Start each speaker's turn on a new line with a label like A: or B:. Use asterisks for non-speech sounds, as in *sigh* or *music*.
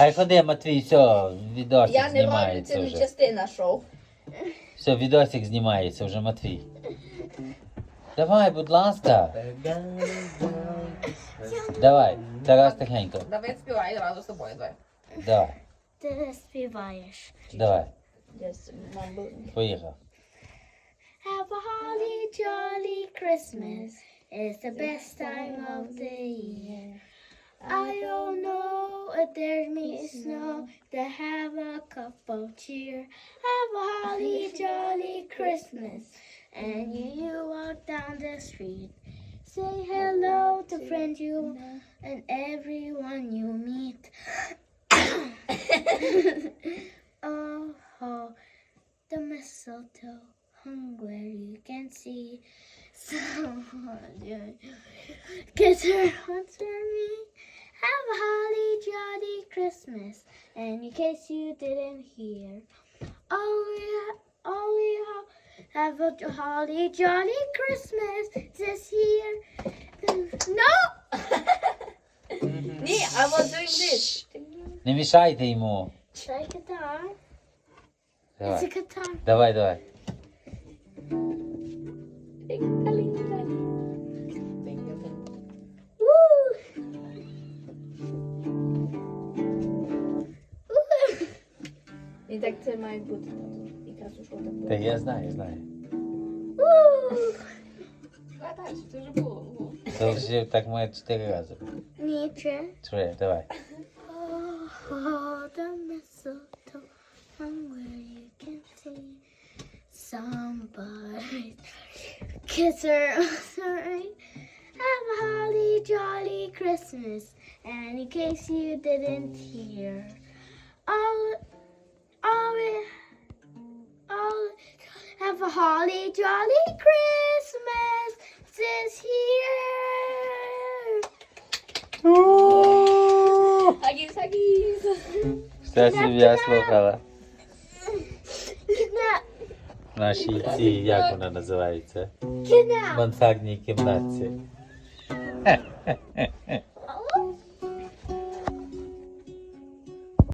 A: Хай ходи, Матвій, все, відосик
B: Я не роблю,
A: знімається
B: це не
A: вже.
B: частина шоу.
A: Все, відосик знімається вже, Матвій. Давай, будь ласка. Давай, Тарас тихенько.
C: Давай співай разом з тобою. Давай.
A: Давай,
D: Ти співаєш.
A: давай,
B: mumble.
A: поїхав.
D: Have a holly jolly Christmas. It's the best time of the year. I don't know if there may snow to have a cup of cheer. Have a holly jolly Christmas. And you, walk down the street. Say hello to friends you and everyone you meet. oh, *coughs* oh, the mistletoe hung where you can see *laughs* someone *laughs* kiss her once for me. Have a holly jolly Christmas, and in case you didn't hear, all we all we ha- have a holly jolly Christmas this year. No.
B: Ні, *laughs* I was doing this.
A: Не мішайте йому.
D: Should I guitar? It's a
A: Давай,
D: guitar.
A: давай, давай.
D: Woo!
B: так це має бути. Якраз у що так
A: Та
B: буде.
A: я знаю, знаю.
D: Woo!
C: Давай далі, це вже було. було.
A: Це вже так має чотири рази.
D: Nature.
A: Три, давай.
D: Oh, oh, the mistletoe hung where you can see somebody kiss her. Sorry. Have a holly jolly Christmas. And in case you didn't hear, all, all, holly jolly Christmas this year.
B: Агіс, агіс.
A: Все сім'я слухала.
D: Kidnap,
A: В нашій цій, як вона називається?
D: kidnap.
A: Мансардній кімнатці.